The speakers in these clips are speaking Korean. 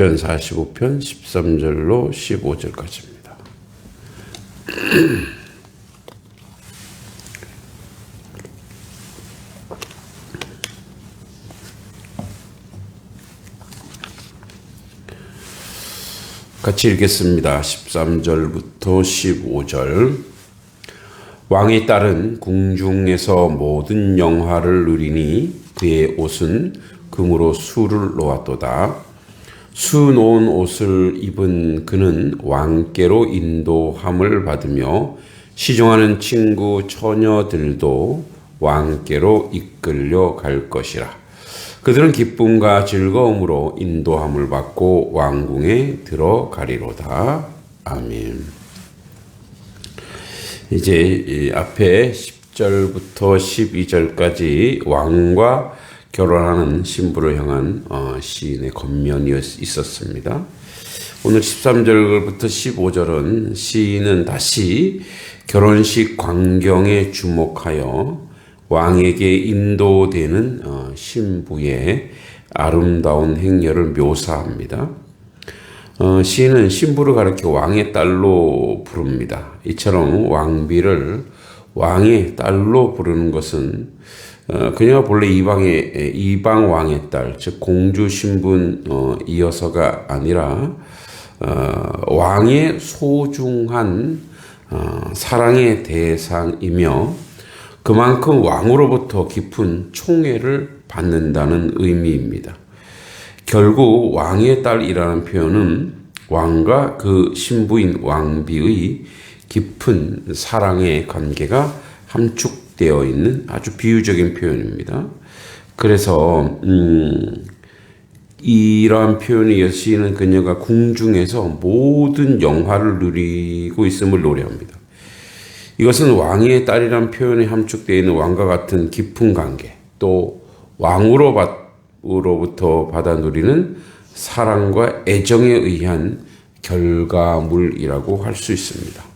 45편 13절로 15절까지입니다. 같이 읽겠습니다. 13절부터 15절. 왕의 딸은 궁중에서 모든 영화를 누리니 그의 옷은 금으로 수를 놓았도다. 수 놓은 옷을 입은 그는 왕께로 인도함을 받으며 시종하는 친구 처녀들도 왕께로 이끌려 갈 것이라. 그들은 기쁨과 즐거움으로 인도함을 받고 왕궁에 들어가리로다. 아멘. 이제 이 앞에 10절부터 12절까지 왕과 결혼하는 신부를 향한 어, 시인의 겉면이 있었습니다. 오늘 13절부터 15절은 시인은 다시 결혼식 광경에 주목하여 왕에게 인도되는 어, 신부의 아름다운 행렬을 묘사합니다. 어, 시인은 신부를 가리켜 왕의 딸로 부릅니다. 이처럼 왕비를 왕의 딸로 부르는 것은 어, 그녀가 본래 이방의 이방 왕의 딸, 즉 공주 신분 이어서가 아니라 왕의 소중한 사랑의 대상이며 그만큼 왕으로부터 깊은 총애를 받는다는 의미입니다. 결국 왕의 딸이라는 표현은 왕과 그 신부인 왕비의 깊은 사랑의 관계가 함축 되어 있는 아주 비유적인 표현입니다. 그래서 음, 이러한 표현이 여시는 그녀가 궁중에서 모든 영화를 누리고 있음을 노래합니다. 이것은 왕의 딸이란 표현에 함축되어 있는 왕과 같은 깊은 관계, 또 왕으로부터 받아 누리는 사랑과 애정에 의한 결과물이라고 할 수 있습니다.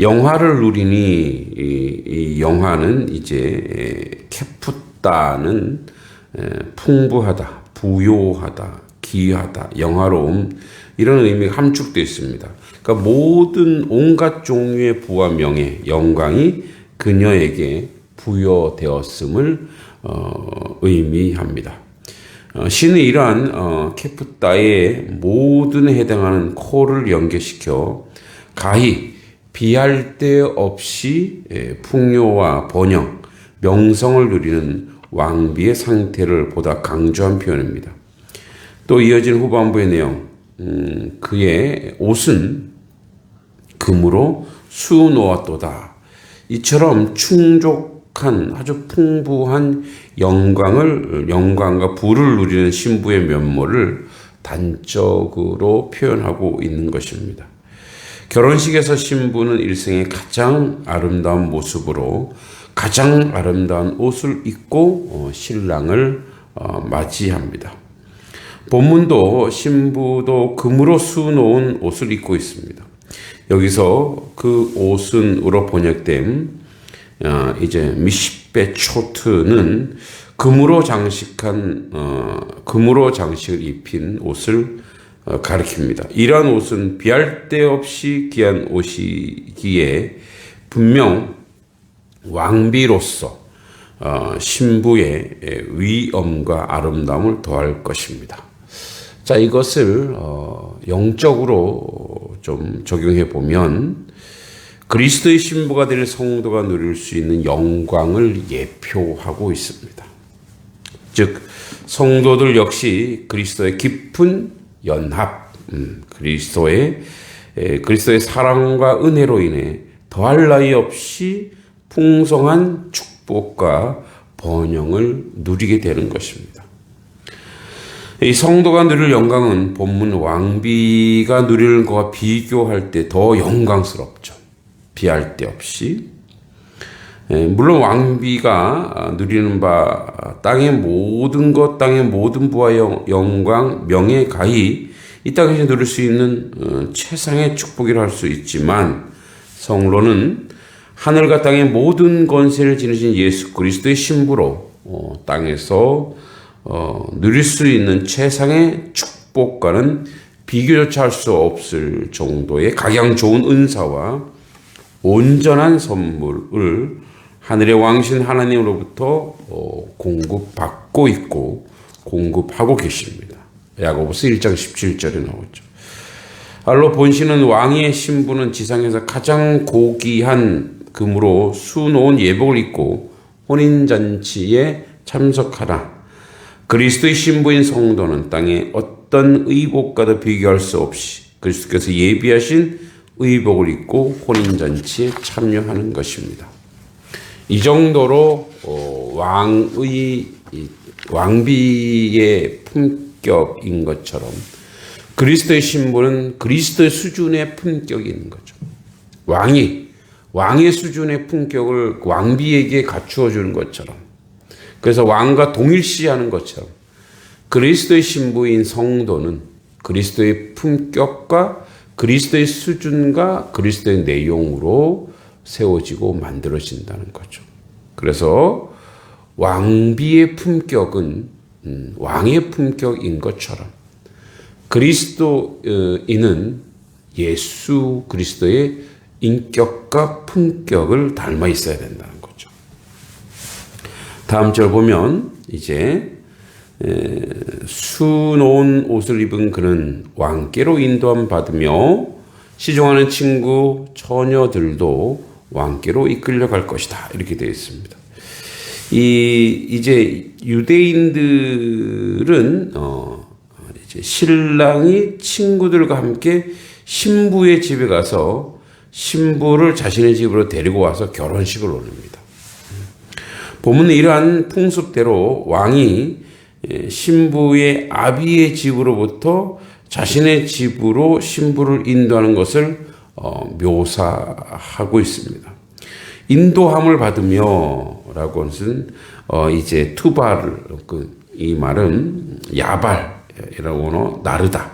영화를 누리니 이, 이 영화는 이제 캐푸따는 풍부하다, 부요하다, 귀하다, 영화로움 이런 의미가 함축되어 있습니다. 그러니까 모든 온갖 종류의 부와 명예, 영광이 그녀에게 부여되었음을 어, 의미합니다. 어, 신은 이러한 어, 케프타의 모든 해당하는 코를 연계시켜 가히 비할 데 없이 예, 풍요와 번영, 명성을 누리는 왕비의 상태를 보다 강조한 표현입니다. 또 이어진 후반부의 내용, 음, 그의 옷은 금으로 수놓았도다. 이처럼 충족한 아주 풍부한 영광을 영광과 부를 누리는 신부의 면모를 단적으로 표현하고 있는 것입니다. 결혼식에서 신부는 일생의 가장 아름다운 모습으로 가장 아름다운 옷을 입고 어, 신랑을 어, 맞이합니다. 본문도 신부도 금으로 수놓은 옷을 입고 있습니다. 여기서 그 옷은으로 번역된 어, 이제 미시베 초트는 금으로 장식한 어, 금으로 장식을 입힌 옷을 어, 가리킵니다. 이러한 옷은 비할 데 없이 귀한 옷이기에 분명 왕비로서 어, 신부의 위엄과 아름다움을 더할 것입니다. 자, 이것을 어, 영적으로 좀 적용해 보면 그리스도의 신부가 될 성도가 누릴 수 있는 영광을 예표하고 있습니다. 즉 성도들 역시 그리스도의 깊은 연합, 음, 그리스도의 에, 그리스도의 사랑과 은혜로 인해 더할 나위 없이 풍성한 축복과 번영을 누리게 되는 것입니다. 이 성도가 누릴 영광은 본문 왕비가 누리는 것과 비교할 때 더 영광스럽죠. 비할 데 없이. 예, 물론 왕비가 누리는 바 땅의 모든 것, 땅의 모든 부와 영 광, 명예, 가히 이 땅에서 누릴 수 있는 어, 최상의 축복이라 할 수 있지만 성로는 하늘과 땅의 모든 권세를 지니신 예수 그리스도의 신부로 어, 땅에서 어, 누릴 수 있는 최상의 축복 축복과는 비교조차 할 수 없을 정도의 각양 좋은 은사와 온전한 선물을 하늘의 왕신 하나님으로부터 어, 공급받고 있고 공급하고 계십니다. 야고보서 1장 17절에 나오죠. 알로 본신은 왕의 신부는 지상에서 가장 고귀한 금으로 수놓은 예복을 입고 혼인잔치에 참석하라. 그리스도의 신부인 성도는 땅에 어떤 의복과도 비교할 수 없이 그리스도께서 예비하신 의복을 입고 혼인잔치에 참여하는 것입니다. 이 정도로 어, 왕의 왕비의 품격인 것처럼 그리스도의 신부는 그리스도의 수준의 있는 거죠. 왕이 왕의 수준의 품격을 왕비에게 갖추어 주는 것처럼 그래서 왕과 동일시하는 것처럼 그리스도의 신부인 성도는 그리스도의 품격과 그리스도의 수준과 그리스도의 내용으로 세워지고 만들어진다는 거죠. 그래서 왕비의 품격은 음, 왕의 품격인 것처럼 그리스도인은 예수 그리스도의 인격과 품격을 닮아 있어야 된다는 거죠. 다음 절 보면 이제 수놓은 옷을 입은 그는 왕께로 인도함 받으며 시종하는 친구 처녀들도 왕께로 이끌려 갈 것이다 이렇게 되어 있습니다. 이 이제 유대인들은 어 이제 신랑이 친구들과 함께 신부의 집에 가서 신부를 자신의 집으로 데리고 와서 결혼식을 올립니다. 보면 이러한 풍습대로 왕이 신부의 아비의 집으로부터 자신의 집으로 신부를 인도하는 것을 어, 묘사하고 있습니다. 인도함을 받으며라고 하는 어, 이제 투바를 그이 말은 야발이라고 나르다,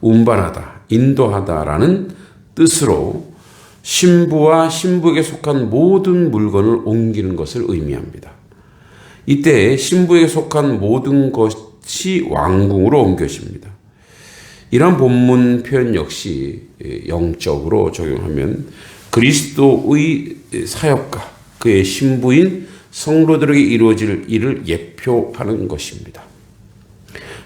운반하다, 인도하다라는 뜻으로 신부와 신부에게 속한 모든 물건을 옮기는 것을 의미합니다. 이때 신부에게 속한 모든 것이 왕궁으로 옮겨집니다. 이런 본문 표현 역시 영적으로 적용하면 그리스도의 사역과 그의 신부인 성로들에게 이루어질 일을 예표하는 것입니다.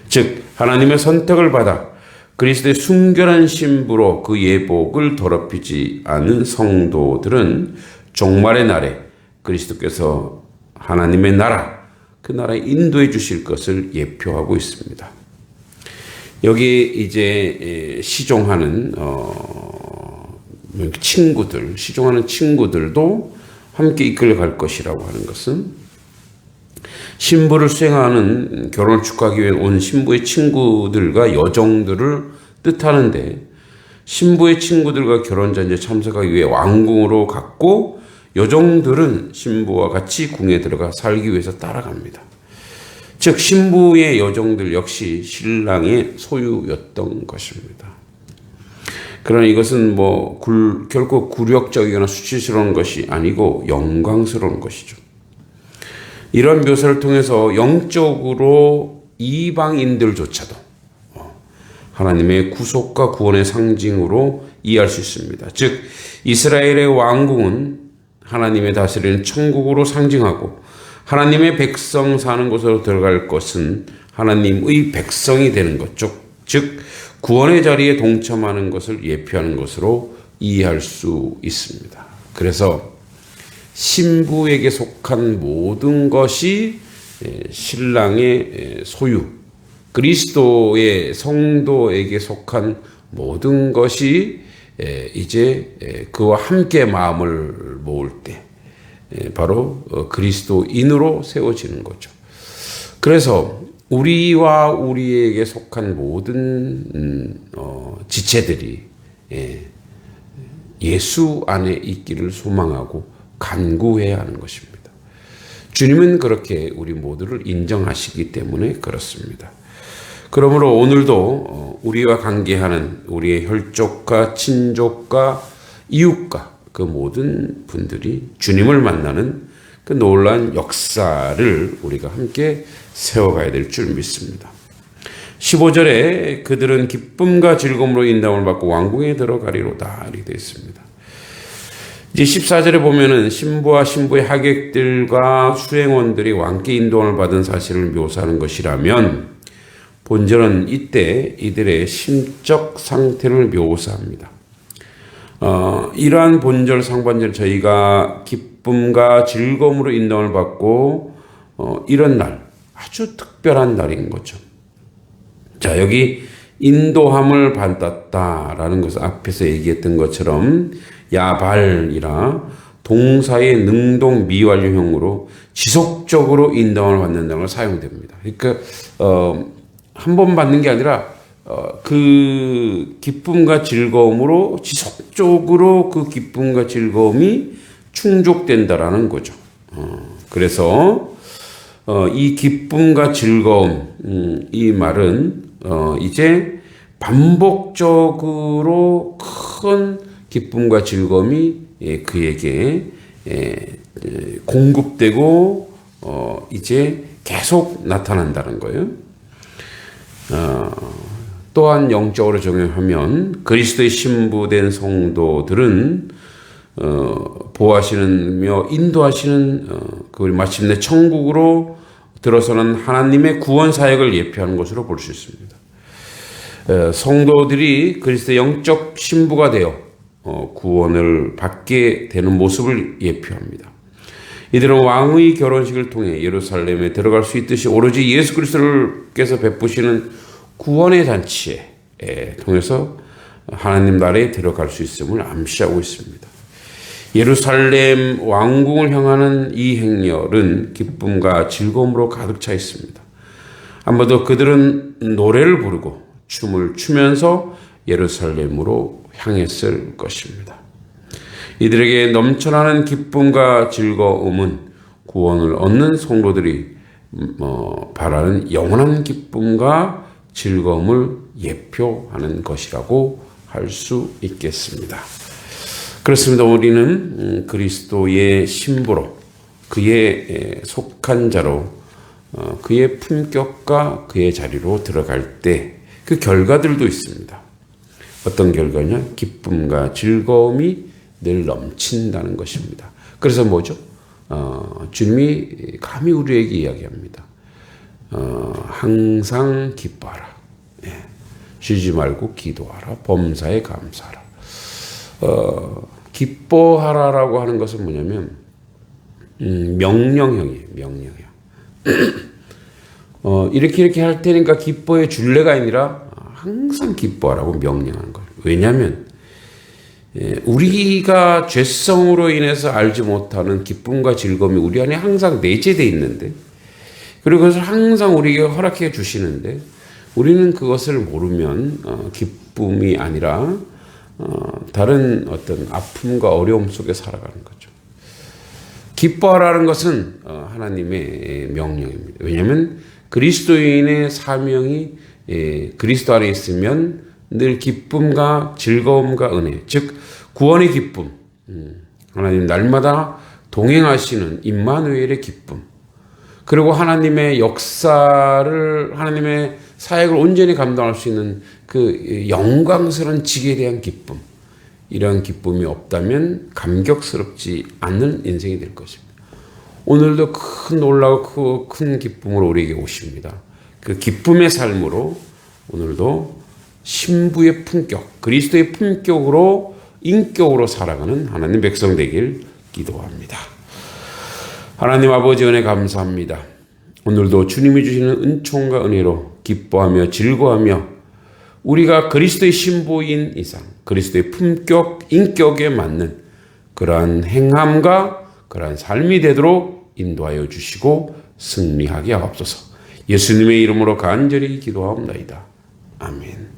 즉 하나님의 선택을 받아 그리스도의 순결한 신부로 그 예복을 더럽히지 않은 성도들은 종말의 날에 그리스도께서 하나님의 나라, 그 나라에 인도해 주실 것을 예표하고 있습니다. 여기 이제 시종하는 어, 친구들, 시종하는 친구들도 함께 이끌려갈 것이라고 하는 것은 신부를 수행하는 결혼을 축하하기 위해 온 신부의 친구들과 여정들을 뜻하는데 신부의 친구들과 결혼 잔치에 참석하기 위해 왕궁으로 갔고 여종들은 신부와 같이 궁에 들어가 살기 위해서 따라갑니다. 즉 신부의 여종들 역시 신랑의 소유였던 것입니다. 그러나 이것은 뭐 굴, 결코 굴욕적이거나 수치스러운 것이 아니고 영광스러운 것이죠. 이런 묘사를 통해서 영적으로 이방인들조차도 어, 하나님의 구속과 구원의 상징으로 이해할 수 있습니다. 즉 이스라엘의 왕궁은 하나님의 다스리는 천국으로 상징하고 하나님의 백성 사는 곳으로 들어갈 것은 하나님의 백성이 되는 것, 즉 구원의 자리에 동참하는 것을 예표하는 것으로 이해할 수 있습니다. 그래서 신부에게 속한 모든 것이 신랑의 소유, 그리스도의 성도에게 속한 모든 것이 이제 그와 함께 마음을 모을 때 바로 어, 그리스도인으로 세워지는 거죠. 그래서 우리와 우리에게 속한 모든 음, 어, 지체들이 예수 안에 있기를 소망하고 간구해야 하는 것입니다. 주님은 그렇게 우리 모두를 인정하시기 때문에 그렇습니다. 그러므로 오늘도 어, 우리와 관계하는 우리의 혈족과 친족과 이웃과 그 모든 분들이 주님을 만나는 그 놀란 역사를 우리가 함께 세워가야 될 줄 믿습니다. 15절에 그들은 기쁨과 즐거움으로 인담을 받고 왕궁에 들어가리로다 이렇게 되어 있습니다. 이제 14절에 보면은 신부와 신부의 하객들과 수행원들이 왕께 인도함을 받은 사실을 묘사하는 것이라면 본절은 이때 이들의 심적 상태를 묘사합니다. 어, 이러한 본절 상반절 저희가 기쁨과 즐거움으로 인도함을 받고 어, 이런 날 아주 특별한 날인 거죠. 자 여기 인도함을 받았다라는 것을 앞에서 얘기했던 것처럼 야발이라 동사의 능동 미완료형으로 지속적으로 인도함을 받는다는 걸 사용됩니다. 그러니까 어, 한 번 받는 게 아니라 어, 그 기쁨과 즐거움으로 지속적으로 그 기쁨과 즐거움이 충족된다라는 거죠. 어, 그래서 어, 이 기쁨과 즐거움 음, 이 말은 어, 이제 반복적으로 큰 기쁨과 즐거움이 예, 그에게 예, 예, 공급되고 어, 이제 계속 나타난다는 거예요. 어, 또한 영적으로 적용하면 그리스도의 신부된 성도들은 어, 보호하시는며 인도하시는 어, 그 마침내 천국으로 들어서는 하나님의 구원 사역을 예표하는 것으로 볼 수 있습니다. 어, 성도들이 그리스도의 영적 신부가 되어 어, 구원을 받게 되는 모습을 예표합니다. 이들은 왕의 결혼식을 통해 예루살렘에 들어갈 수 있듯이 오로지 예수 그리스도께서 베푸시는 구원의 잔치에 통해서 하나님 나라에 들어갈 수 있음을 암시하고 있습니다. 예루살렘 왕궁을 향하는 이 행렬은 기쁨과 즐거움으로 가득 차 있습니다. 아마도 그들은 노래를 부르고 춤을 추면서 예루살렘으로 향했을 것입니다. 이들에게 넘쳐나는 기쁨과 즐거움은 구원을 얻는 성도들이 어, 바라는 영원한 기쁨과 즐거움을 예표하는 것이라고 할 수 있겠습니다. 그렇습니다. 우리는 음, 그리스도의 신부로 그의 속한 자로 어, 그의 품격과 그의 자리로 들어갈 때 그 결과들도 있습니다. 어떤 결과냐? 기쁨과 즐거움이 늘 넘친다는 것입니다. 그래서 뭐죠? 어, 주님이 감히 우리에게 이야기합니다. 어, 항상 기뻐하라. 예. 쉬지 말고 기도하라. 범사에 감사하라. 어, 기뻐하라라고 하는 것은 뭐냐면 음, 명령형이에요. 명령형. 어, 이렇게 이렇게 할 테니까 기뻐해 줄래가 아니라 항상 기뻐하라고 명령하는 거예요. 왜냐하면 예, 우리가 죄성으로 인해서 알지 못하는 기쁨과 즐거움이 우리 안에 항상 내재되어 있는데 그리고 그것을 항상 우리에게 허락해 주시는데 우리는 그것을 모르면 어, 기쁨이 아니라 어, 다른 어떤 아픔과 어려움 속에 살아가는 거죠. 기뻐하라는 것은 어, 하나님의 명령입니다. 왜냐하면 그리스도인의 사명이 예, 그리스도 안에 있으면 늘 기쁨과 즐거움과 은혜, 즉 구원의 기쁨, 음, 하나님 날마다 동행하시는 임마누엘의 기쁨, 그리고 하나님의 역사를 하나님의 사역을 온전히 감당할 수 있는 그 영광스러운 직에 대한 기쁨, 이러한 기쁨이 없다면 감격스럽지 않는 인생이 될 것입니다. 오늘도 큰 놀라고 큰 기쁨으로 우리에게 오십니다. 그 기쁨의 삶으로 오늘도 신부의 품격, 그리스도의 품격으로 인격으로 살아가는 하나님 백성 되길 기도합니다. 하나님 아버지 은혜 감사합니다. 오늘도 주님이 주시는 은총과 은혜로 기뻐하며 즐거워하며 우리가 그리스도의 신부인 이상 그리스도의 품격, 인격에 맞는 그러한 행함과 그러한 삶이 되도록 인도하여 주시고 승리하게 하옵소서. 예수님의 이름으로 간절히 기도하옵나이다. 아멘.